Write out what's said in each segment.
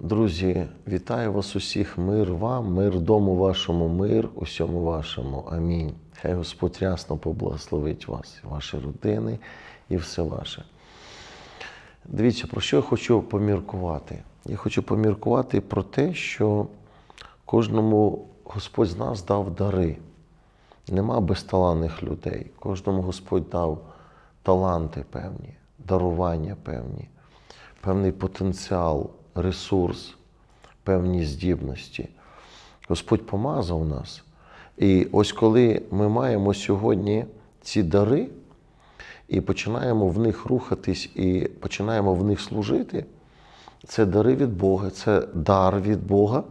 Друзі, вітаю вас усіх, мир вам, мир дому вашому, мир усьому вашому. Амінь. Хай Господь рясно поблагословить вас, ваші родини і все ваше. Дивіться, про що я хочу поміркувати? Я хочу поміркувати про те, що кожному Господь з нас дав дари. Нема безталанних людей. Кожному Господь дав таланти певні, дарування певні, певний потенціал, ресурс, певні здібності. Господь помазав нас. І ось коли ми маємо сьогодні ці дари і починаємо в них рухатись і починаємо в них служити, це дари від Бога, це дар від Бога,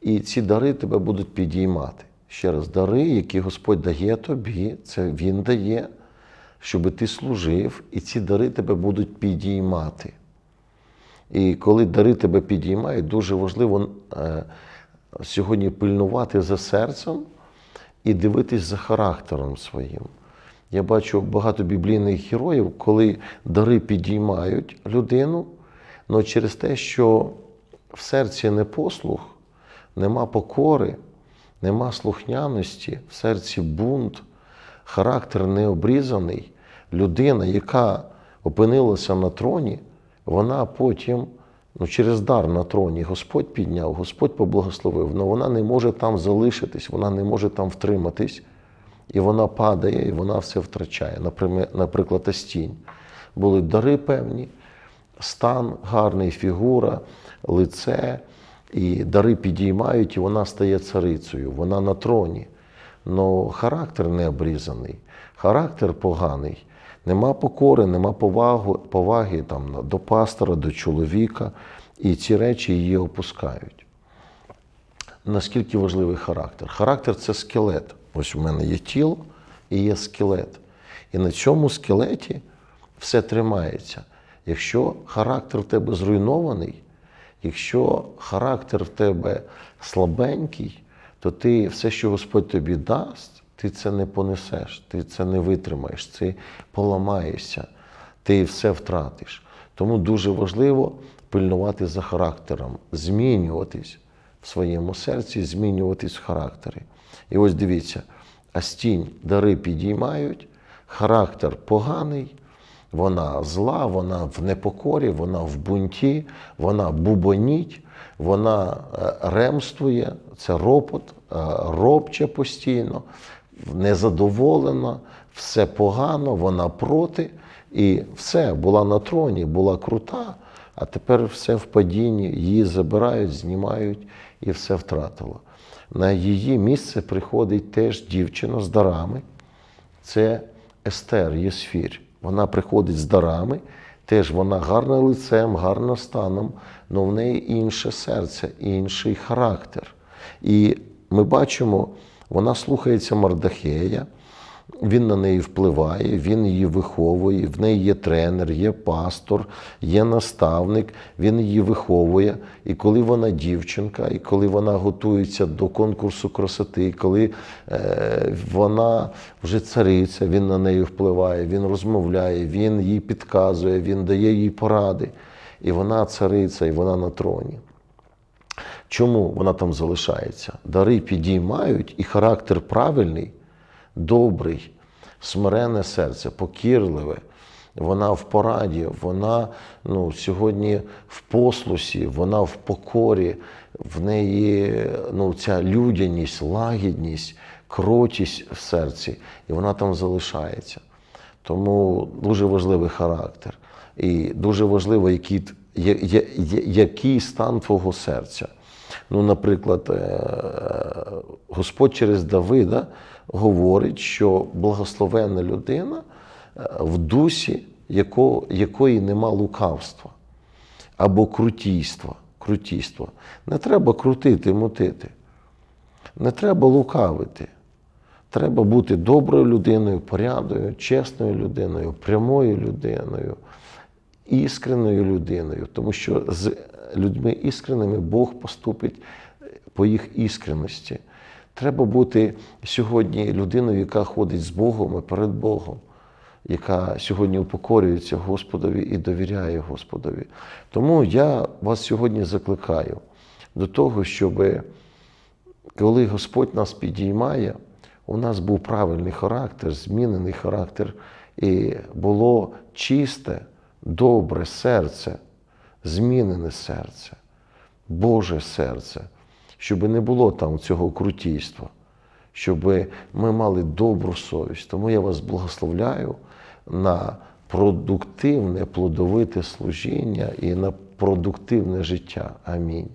і ці дари тебе будуть підіймати. Ще раз, дари, які Господь дає тобі, це Він дає, щоб ти служив, і ці дари тебе будуть підіймати. І коли дари тебе підіймають, дуже важливо е, сьогодні пильнувати за серцем і дивитись за характером своїм. Я бачу багато біблійних героїв, коли дари підіймають людину, але через те, що в серці не послух, нема покори, нема слухняності, в серці бунт, характер не обрізаний, людина, яка опинилася на троні, вона потім, ну, через дар на троні, Господь підняв, Господь поблагословив, але вона не може там залишитись, вона не може там втриматись, і вона падає, і вона все втрачає. Наприклад, Астінь. Були дари певні, стан гарний, фігура, лице, і дари підіймають, і вона стає царицею, вона на троні. Но характер не обрізаний, характер поганий. Нема покори, нема поваги, поваги там, до пастора, до чоловіка, і ці речі її опускають. Наскільки важливий характер? Характер це скелет. Ось у мене є тіло і є скелет. І на цьому скелеті все тримається. Якщо характер в тебе зруйнований, якщо характер в тебе слабенький, то ти все, що Господь тобі дасть, ти це не понесеш, ти це не витримаєш, ти поламаєшся, ти все втратиш. Тому дуже важливо пильнувати за характером, змінюватись в своєму серці, змінюватись в характері. І ось дивіться, астінь дари підіймають, характер поганий, вона зла, вона в непокорі, вона в бунті, вона бубоніть, вона е, ремствує, це ропот, е, робче постійно, незадоволена, все погано, вона проти. І все, була на троні, була крута, а тепер все в падінні, її забирають, знімають і все втратила. На її місце приходить теж дівчина з дарами. Це Естер Єсфір. Вона приходить з дарами, теж вона гарна лицем, гарна станом, але в неї інше серце, інший характер. І ми бачимо, вона слухається Мардахея, він на неї впливає, він її виховує, в неї є тренер, є пастор, є наставник, він її виховує. І коли вона дівчинка, і коли вона готується до конкурсу красоти, коли е, вона вже цариця, він на неї впливає, він розмовляє, він їй підказує, він дає їй поради. І вона цариця, і вона на троні. Чому вона там залишається? Дари підіймають, і характер правильний, добрий, смирене серце, покірливе. Вона в пораді, вона ну, сьогодні в послусі, вона в покорі, в неї ну, ця людяність, лагідність, кротість в серці, і вона там залишається. Тому дуже важливий характер. І дуже важливо, який, я- я- який стан твого серця. Ну, наприклад, е, Господь через Давида говорить, що благословенна людина е, в дусі, яко- якої нема лукавства або крутійства. крутійства. Не треба крутити, мутити. Не треба лукавити. Треба бути доброю людиною, порядною, чесною людиною, прямою людиною, іскренною людиною. Тому що з людьми іскренними Бог поступить по їх іскреності. Треба бути сьогодні людиною, яка ходить з Богом і перед Богом. яка сьогодні упокорюється Господові і довіряє Господові. Тому я вас сьогодні закликаю до того, щоб коли Господь нас підіймає, у нас був правильний характер, змінений характер, і було чисте, добре серце, змінене серце, Боже серце, щоб не було там цього крутійства, щоб ми мали добру совість. Тому я вас благословляю на продуктивне, плодовите служіння і на продуктивне життя. Амінь.